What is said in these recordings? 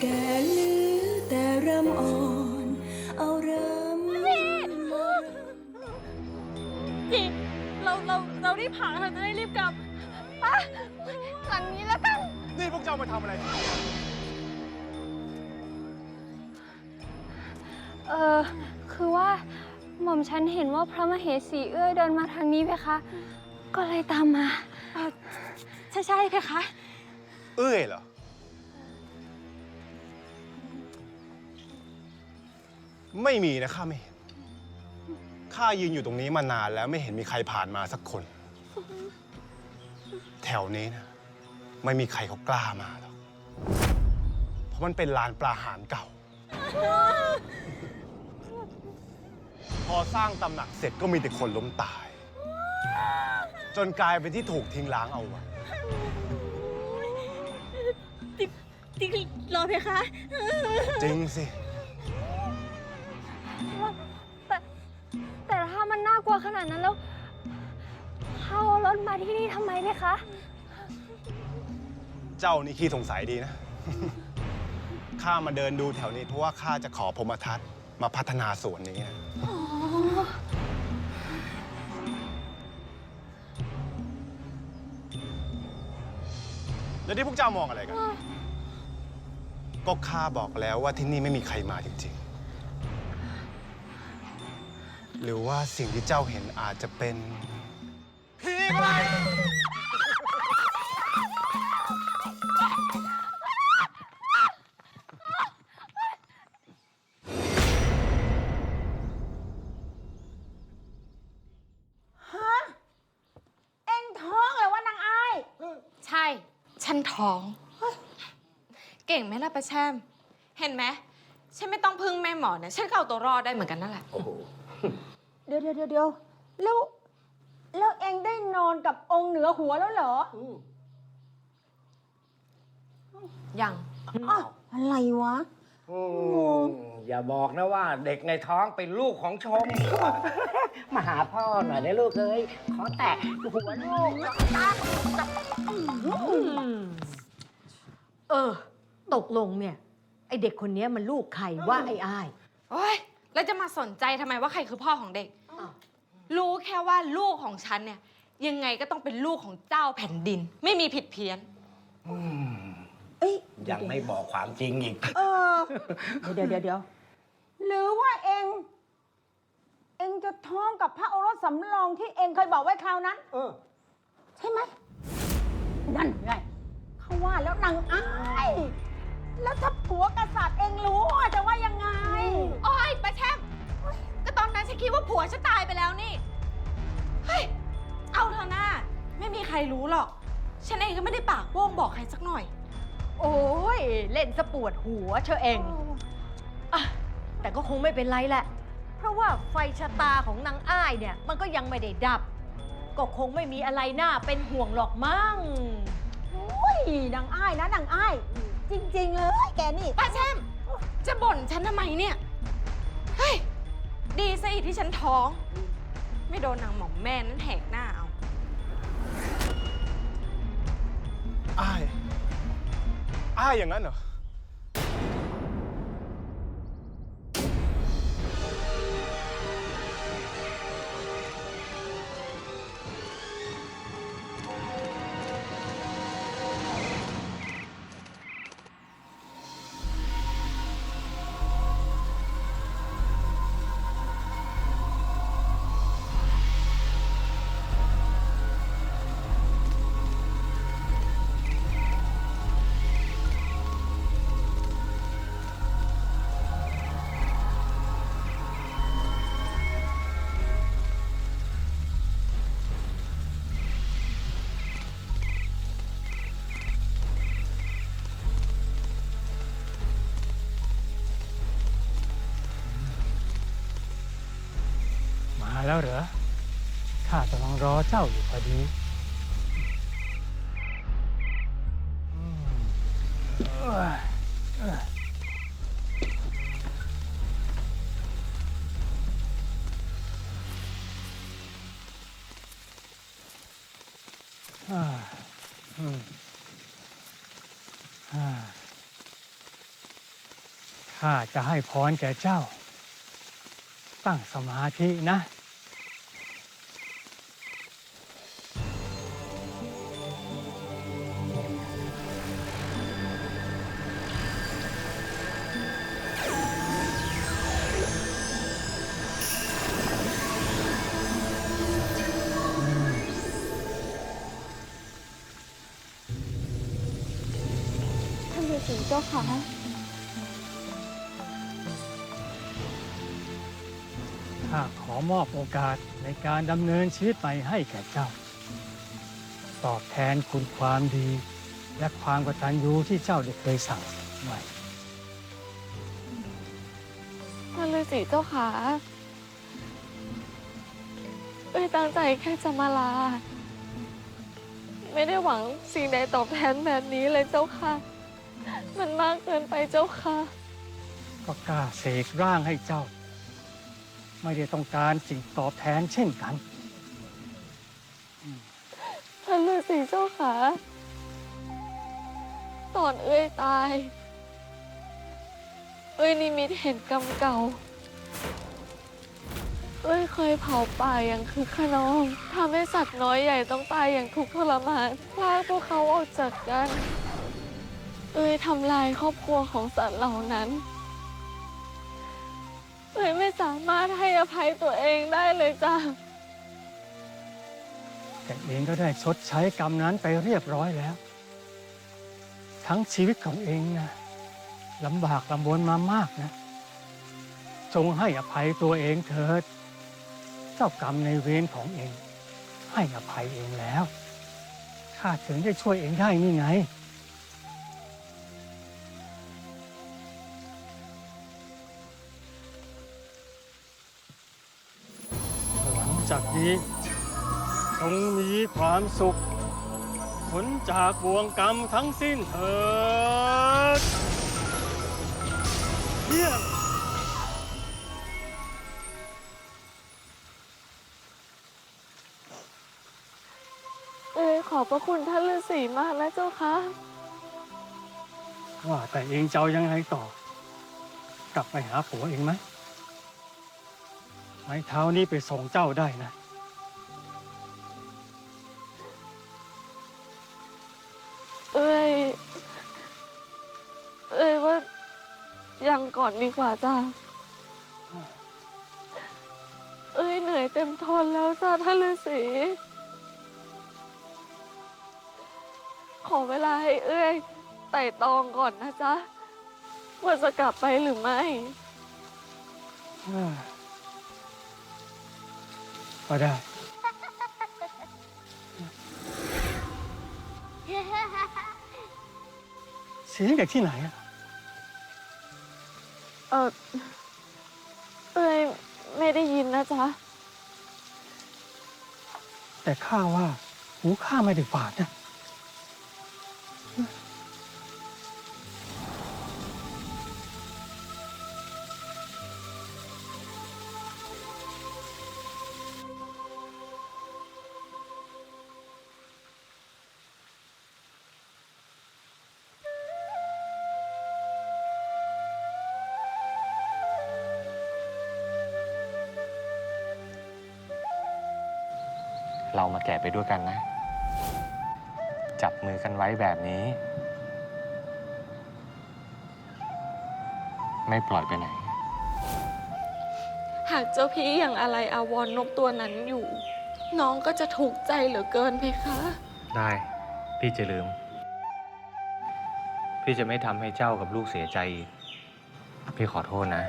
แก่เหลือแต่รำอ่อน เอารำมาจีเราเราเรารีบหาเธอจะได้รีบกลับปะหลังนี้แล้วกัน นี่พวกเจ้ามาทำอะไร เออคือว่าหม่อมฉันเห็นว่าพระมเหสีเอื้อยเดินมาทางนี้เพคะ ก็เลยตามมา ใช่ใช่เพคะ เอ้ยเหรอ ไม่มีนะข้าไม่เห็นข้ายืนอยู่ตรงนี้มานานแล้วไม่เห็นมีใครผ่านมาสักคน แถวนี้นะไม่มีใครเขากล้ามาหรอก เพราะมันเป็นลานปลาหารเก่า พอสร้างตำหนักเสร็จก็มีแต่คนล้มตาย จนกลายเป็นที่ถูกทิ้งล้างเอาไว้ติ๊กติ๊กรอเพคะ จริงสิ วขนาดนั้นแล้วเขาเอารถมาที่นี่ทำไมเพคะ เจ้านี่ขี้สงสัยดีนะ ข้ามาเดินดูแถวนี้ เพราะว่าข้าจะขอพรหมทัศน์มาพัฒนาสวนนี้นะแล้วที่พวกเจ้ามองอะไรกัน ก็ข้าบอกแล้วว่าที่นี่ไม่มีใครมาจริงๆ หรือว่าสิ่งที่เจ้าเห็นอาจจะเป็น ผีก็ได้เอ็งท้องเหรอวะนางอ้ายใช่ ฉันท้อง เก่งไหมล่ะประแชม เห็นไหม ฉันไม่ต้องพึ่งแม่หมอนะ ฉันก็เอาตัวรอดได้เหมือนกันนั่นแหละ เดี๋ยวเดี๋ยวเดี๋ยวเดี๋ยวแล้วแล้วเอ็งได้นอนกับองค์เหนือหัวแล้วเหรอยังอ้าวอะไรวะ อืมอย่าบอกนะว่าเด็กในท้องเป็นลูกของชม มาหาพ่อหน่อยนะลูกเอ้ยขอแตะหัวลูกเออ ตกลงเนี่ย ไอเด็กคนเนี้ยมันลูกใครว่าไอ้อ้าย โอ๊ย แล้วจะมาสนใจทำไมว่าใครคือพ่อของเด็ก อ้าว รู้แค่ว่าลูกของฉันเนี่ยยังไงก็ต้องเป็นลูกของเจ้าแผ่นดิน ไม่มีผิดเพี้ยน เอ้ยยังไม่บอกความจริงอีก เออ เดี๋ยวเดี๋ยวเดี๋ยวหรือว่าเอ็งเอ็งจะท้องกับพระโอรสสำรองที่เอ็งเคยบอกไว้คราวนั้น เออ ใช่ไหมนั่นไงเขาว่าแล้วนางอ้าย แล้วถ้า ผัวกษัตริย์เอ็งรู้อะจะว่ายังไง โอ๊ยประแชมก็ตอนนั้นฉันคิดว่าผัวฉันตายไปแล้วนี่ เฮ้ย เอาเถอะหน้า ไม่มีใครรู้หรอก ฉันเองก็ไม่ได้ปากโป้งบอกใครสักหน่อย โอ้ย เล่นสปวดหัวเชอเองอะแต่ก็คงไม่เป็นไรแหละ เพราะว่าไฟชะตาของนางอ้ายเนี่ย มันก็ยังไม่ได้ดับ ก็คงไม่มีอะไรน่าเป็นห่วงหรอกมั้งโอ้ย นางอ้ายนะนางอ้าย จริง ๆ เลย แกนี่ ป้าแช่มจะบ่นฉันทำไมเนี่ย เฮ้ย ดีซะอีกที่ฉันท้อง ไม่โดนนางหม่อมแม่นั้นแหกหน้าเอา อ้าย อ้ายอย่างนั้นเหรอ แล้วเหรอ ข้ากำลังรอเจ้าอยู่พอดีข้าจะให้พรแก่เจ้าตั้งสมาธินะ ข้าขอมอบโอกาสในการดำเนินชีวิตไปให้แก่เจ้า ตอบแทนคุณความดี และความกตัญญูที่เจ้าได้เคยสั่งสมไว้ท่านฤาษีเจ้าค่ะเอ้ยตั้งใจแค่จะมาลา ไม่ได้หวังสิ่งใดตอบแทนแบบนี้เลยเจ้าค่ะ มันมากเกินไปเจ้าค่ะ ก็กล้าเสกร่างให้เจ้า ไม่ได้ต้องการสิ่งตอบแทนเช่นกันท่านฤาษีเจ้าค่ะตอนเอ้ยตาย เอ้ยนิมิตเห็นกรรมเก่า เอ้ยเคยเผาป่าอย่างคือขนองทำให้สัตว์น้อยใหญ่ต้องตายอย่างทุกข์ทรมานลากพวกเขาออกจากกัน เอ้ยทำลายครอบครัวของสัตว์เหล่านั้น เอ้ยไม่สามารถให้อภัยตัวเองได้เลยจ้ะ แต่เองก็ได้ชดใช้กรรมนั้นไปเรียบร้อยแล้ว ทั้งชีวิตของเองนะลำบากลำบนมามากนะ จงให้อภัยตัวเองเถิด เจ้ากรรมในเวรของเอง ให้อภัยเองแล้วข้าถึงได้ช่วยเองได้นี่ไง ลังจากนี้จงมีความสุขผลจากบ่วงกรรมทั้งสิ้นเถิดเยี่ยมเอ้ยขอบพระคุณท่านฤาษีมากนะเจ้าคะว่าแต่เองจะเอายังไงต่อ กลับไปหาผัวเองไหมไม้เท้านี้ไปส่งเจ้าได้นะ ก่อนดีกว่าจ้าเอ้ยเหนื่อยเต็มทนแล้วจ้าท่านฤาษีขอเวลาให้เอ้ยไต่ตองก่อนนะจ๊ะว่าจะกลับไปหรือไม่ก็ได้ เสียงจากที่ไหนอะ เออเอ้ยไม่ได้ยินนะจ๊ะ แต่ข้าว่า หูข้าไม่ได้ฝาดนะ ไปด้วยกันนะ จับมือกันไว้แบบนี้ ไม่ปล่อยไปไหน หากเจ้าพี่อย่างอะไรอาวรณ์นกตัวนั้นอยู่ น้องก็จะถูกใจเหลือเกินเพคะ ได้ พี่จะลืม พี่จะไม่ทำให้เจ้ากับลูกเสียใจอีกพี่ขอโทษนะ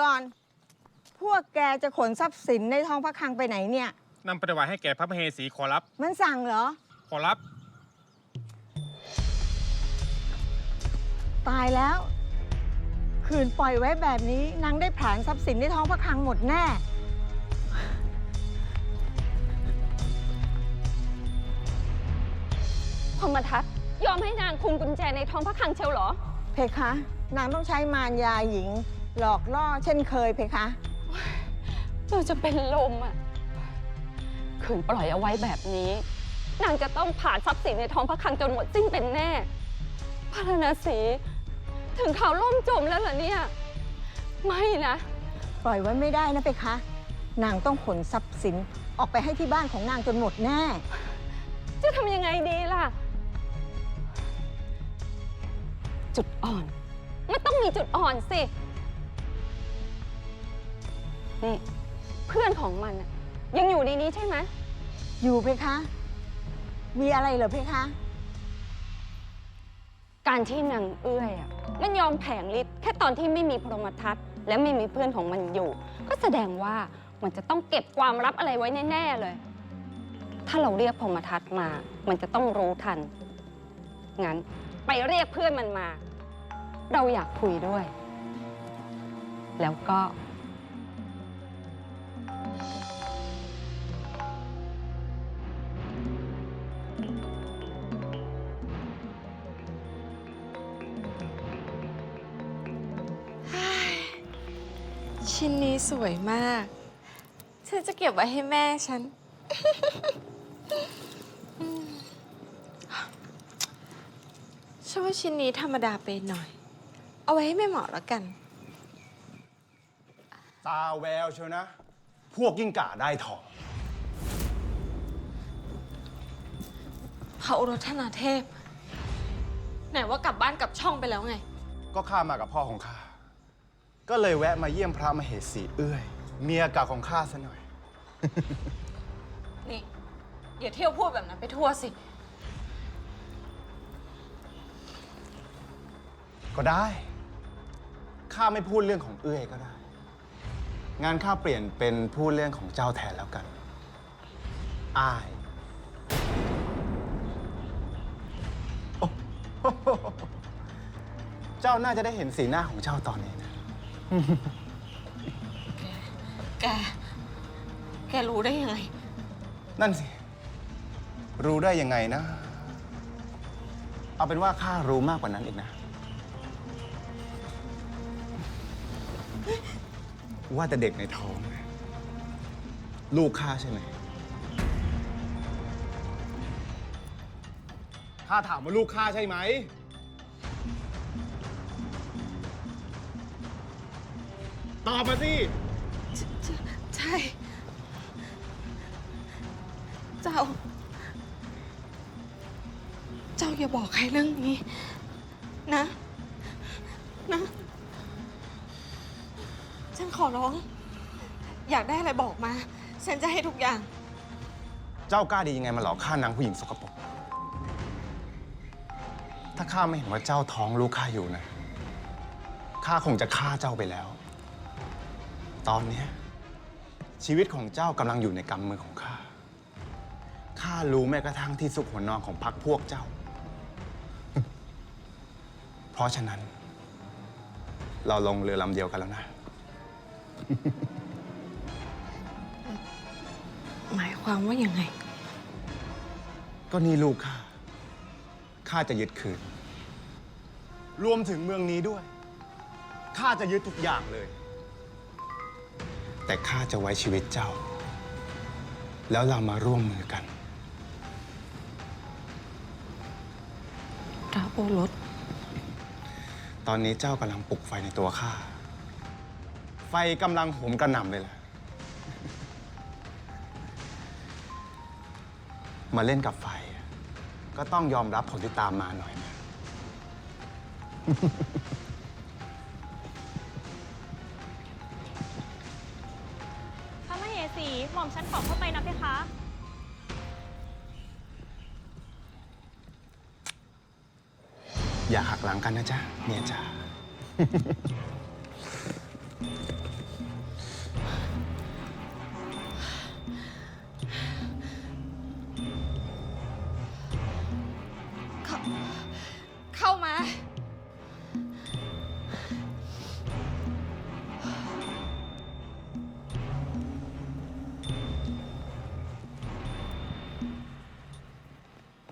ก่อน พวกแกจะขนทรัพย์สินในท้องพระคลังไปไหนเนี่ย นำปฏิวัติให้แก่พระมเหสีขอรับ มันสั่งเหรอ ขอรับ ตายแล้วคืนปล่อยไว้แบบนี้นางได้ผลาญทรัพย์สินในท้องพระคลังหมดแน่ พรหมทัตยอมให้นางคุมกุญแจในท้องพระคลังเชียวเหรอ เพคะ นางต้องใช้มารยาหญิง หลอกล่อเช่นเคยเพคะ เราจะเป็นลมอะขืนปล่อยเอาไว้แบบนี้ นางจะต้องผ่านทรัพย์สินในท้องพระคลังจนหมดสิ้นเป็นแน่ พระนศีถึงข่าวล่มจมแล้วเหรอเนี่ย ไม่นะ ปล่อยไว้ไม่ได้นะเพคะ นางต้องขนทรัพย์สินออกไปให้ที่บ้านของนางจนหมดแน่ จะทำยังไงดีล่ะ จุดอ่อน มันต้องมีจุดอ่อนสิ นี่เพื่อนของมันน่ะยังอยู่ในนี้ใช่ไหมอยู่เพคะ มีอะไรเหรอเพคะ การที่นางเอื้อยอะมันยอมแผงฤทธิ์แค่ตอนที่ไม่มีพรหมทัตและไม่มีเพื่อนของมันอยู่ ก็แสดงว่ามันจะต้องเก็บความลับอะไรไว้แน่ๆเลย ถ้าเราเรียกพรหมทัตมา มันจะต้องรู้ทัน งั้นไปเรียกเพื่อนมันมา เราอยากคุยด้วย แล้วก็ สวยมากฉันจะเก็บไว้ให้แม่ฉัน ฉันว่าชิ้นนี้ธรรมดาไปหน่อย เอาไว้ให้แม่หมอแล้วกัน ตาแววเชียวนะ พวกยิ่งก่าได้ทอง พระโอรสธนาเทพ ไหนว่ากลับบ้านกลับช่องไปแล้วไง ก็ข้ามากับพ่อของข้า ก็เลยแวะมาเยี่ยมพระมเหสีเอื้อย เมียเก่าของข้าซะหน่อย นี่อย่าเที่ยวพูดแบบนั้นไปทั่วสิ ก็ได้ ข้าไม่พูดเรื่องของเอื้อยก็ได้ งานข้าเปลี่ยนเป็นพูดเรื่องของเจ้าแทนแล้วกันอ้ายโอ้โหเจ้าน่าจะได้เห็นสีหน้าของเจ้าตอนนี้นะ แก แกรู้ได้ยังไง นั่นสิ รู้ได้ยังไงนะ เอาเป็นว่าข้ารู้มากกว่านั้นอีกนะ ว่าแต่เด็กในท้องเนี่ยลูกข้าใช่ไหม ข้าถามว่าลูกข้าใช่ไหม ตอบมาสิ ใช่ เจ้า เจ้าอย่าบอกใครเรื่องนี้ นะ นะ ฉันขอร้อง อยากได้อะไรบอกมา ฉันจะให้ทุกอย่าง เจ้ากล้าดียังไงมาหลอกข้านางผู้หญิงสกปรก ถ้าข้าไม่เห็นว่าเจ้าท้องลูกข้าอยู่นะ ข้าคงจะฆ่าเจ้าไปแล้ว ตอนเนี้ยชีวิตของเจ้ากำลังอยู่ในกำมือของข้า ข้ารู้แม้กระทั่งที่สุขหัวนอนของพักพวกเจ้า เพราะฉะนั้น เราลงเรือลำเดียวกันแล้วนะ หมายความว่ายังไง ก็นี่ลูกข้า ข้าจะยึดคืน รวมถึงเมืองนี้ด้วย ข้าจะยึดทุกอย่างเลย แต่ข้าจะไว้ชีวิตเจ้า แล้วเรามาร่วมมือกัน พระโอรส ตอนนี้เจ้ากำลังปลุกไฟในตัวข้า ไฟกำลังโหมกระหน่ำเลยล่ะ มาเล่นกับไฟ ก็ต้องยอมรับผลที่ตามมาหน่อยนะ หม่อมฉันขอเข้าไปนะเพคะ อย่าหักหลังกันนะจ๊ะเมียจ๋า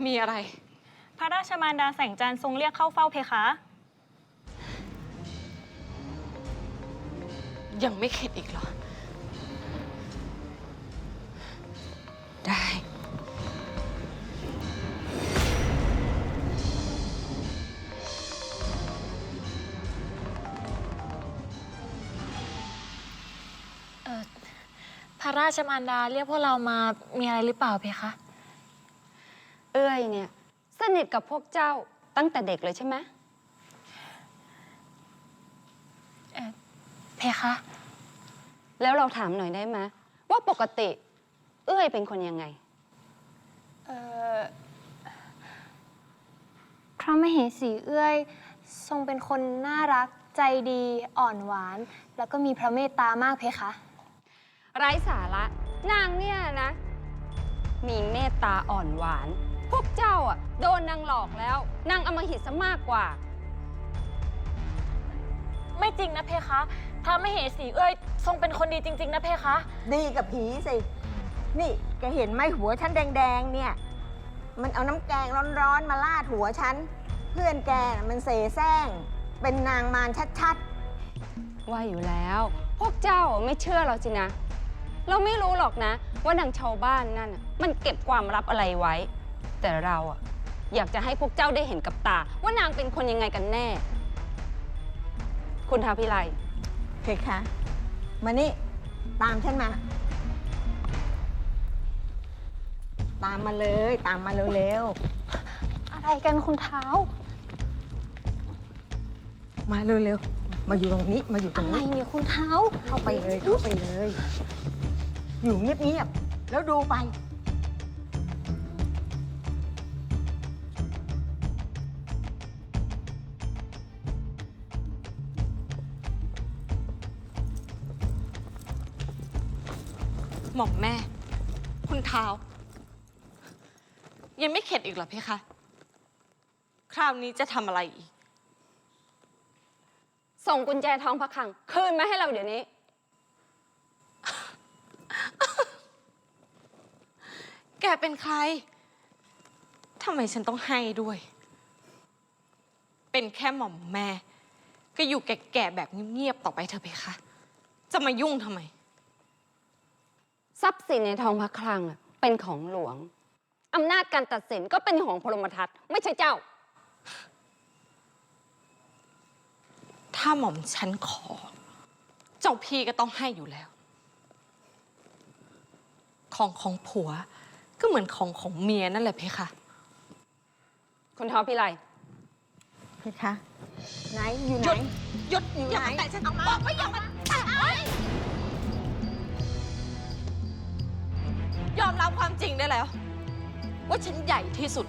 มีอะไร พระราชมารดาแสงจันทร์ทรงเรียกเข้าเฝ้าเพคะ ยังไม่เข็ดอีกเหรอ ได้ พระราชมารดาเรียกพวกเรามามีอะไรหรือเปล่าเพคะ เอ้ยเนี่ย สนิทกับพวกเจ้าตั้งแต่เด็กเลยใช่ไหมเพคะ แล้วเราถามหน่อยได้ไหมว่าปกติ เอ้ยเป็นคนยังไง เอ่อพระมเหสีเอื้อย ทรงเป็นคนน่ารักใจดีอ่อนหวาน แล้วก็มีพระเมตตามากเพคะ ไร้สาระ นางเนี่ยนะ มีเมตตาอ่อนหวาน พวกเจ้าอะโดนนางหลอกแล้วนางอำมหิตซะมากกว่า ไม่จริงนะเพคะพระมเหสีเอื้อยทรงเป็นคนดีจริง ๆ นะเพคะ ดีกับผีสิ นี่แกเห็นไหมหัวฉันแดงๆเนี่ย มันเอาน้ำแกงร้อนๆมาลาดหัวฉัน เพื่อนแกน่ะมันเสแสร้ง เป็นนางมารชัดว่าอยู่แล้ว พวกเจ้าไม่เชื่อเราสินะ เราไม่รู้หรอกนะ ว่านางชาวบ้านนั่นน่ะมันเก็บความลับอะไรไว้ แต่เราอะอยากจะให้พวกเจ้าได้เห็นกับตา ว่านางเป็นคนยังไงกันแน่ คุณท้าวพิไลๆเพคะมานี่ ตามฉันมา ตามมาเลยตามมาเร็วอะไรกันคุณเท้าๆมาเร็วๆมาอยู่ตรงนี้มาอยู่ตรอะงไรนี้ เนี่ยคุณเท้าเข้าไปเลยเข้าไปเลย อยู่เงียบๆแล้วดูไป หม่อมแม่ คุณเท้า ยังไม่เข็ดอีกเหรอเพคะ คราวนี้จะทำอะไรอีก ส่งกุญแจทองพระคลัง คืนมาให้เราเดี๋ยวนี้ แกเป็นใคร ทำไมฉันต้องให้ด้วย เป็นแค่หม่อมแม่ ก็อยู่แก่ๆแบบเงียบๆต่อไปเถอะเพคะ จะมายุ่งทำไม ทรัพย์สินในทองพระคลังอะเป็นของหลวง อำนาจการตัดสินก็เป็นของพรหมทัตไม่ใช่เจ้า ถ้าหม่อมฉันขอ เจ้าพี่ก็ต้องให้อยู่แล้ว ของของผัว ก็เหมือนของของเมียนั่นแหละเพคะ คุณท้าวพิไลเพคะ ไหนอยู่ไหน หยุดอยู่อย่าไหนมาแตะฉันบอกว่าอย่ามาแตะย ยอมรับความจริงได้แล้ว ว่าฉันใหญ่ที่สุด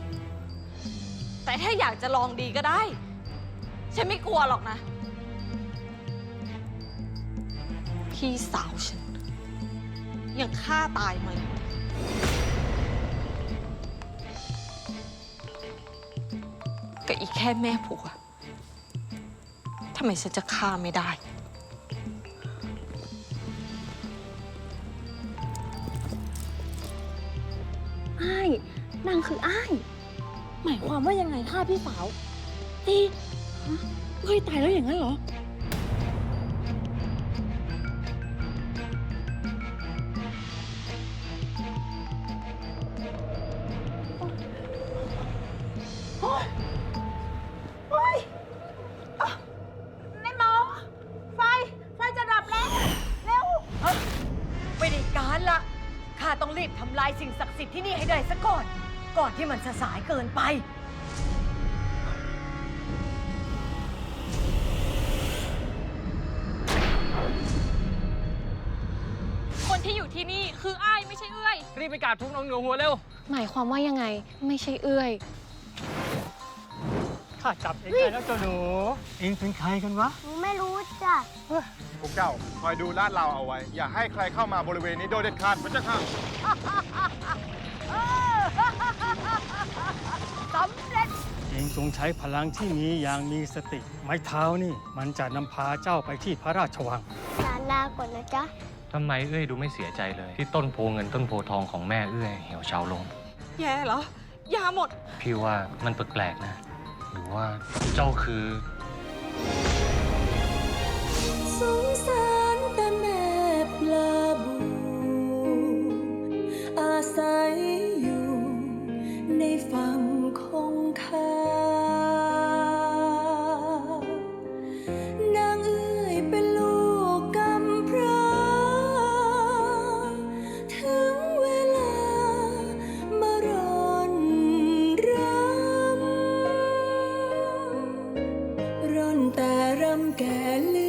แต่ถ้าอยากจะลองดีก็ได้ ฉันไม่กลัวหรอกนะ พี่สาวฉัน ยังฆ่าตายมาอยู่ก็อีกแค่แม่ผัวทำไมฉันจะฆ่าไม่ได้ คืออ้าย หมายความว่ายังไงฆ่าพี่สาวตีเฮ้ยตายแล้วอย่างนั้นเหรอในหมอ ไฟ ไฟจะดับแล้ว เร็วไม่ได้การละข้าต้องรีบทำลายสิ่งศักดิ์สิทธิ์ที่นี่ให้ได้ซะก่อน ก่อนที่มันจะสายเกินไป คนที่อยู่ที่นี่คืออ้ายไม่ใช่เอื้อย รีบไปกราบทุกน้องหนูหัวเร็ว หมายความว่ายังไงไม่ใช่เอื้อย ข้าจับเองได้แล้วเจ้าหนู เองเป็นใครกันวะ หนูไม่รู้จ้ะ พวกเจ้าคอยดูลาดเราเอาไว้ อย่าให้ใครเข้ามาบริเวณนี้โดยเด็ดขาดพระเจ้าค่ะ เองจงใช้พลังที่มีอย่างมีสติ ไม้เท้านี่มันจะนำพาเจ้าไปที่พระราชวังลาลาก่อนนะจ๊ะทำไมเอ้ยดูไม่เสียใจเลย ที่ต้นโพเงินต้นโพทองของแม่เอ้ยเหี่ยวเฉาลง แย่เหรอยาหมด พี่ว่ามันแปลกๆนะ หรือว่าเจ้าคือสงสารแต่แม่ปลาบูอาศัย ร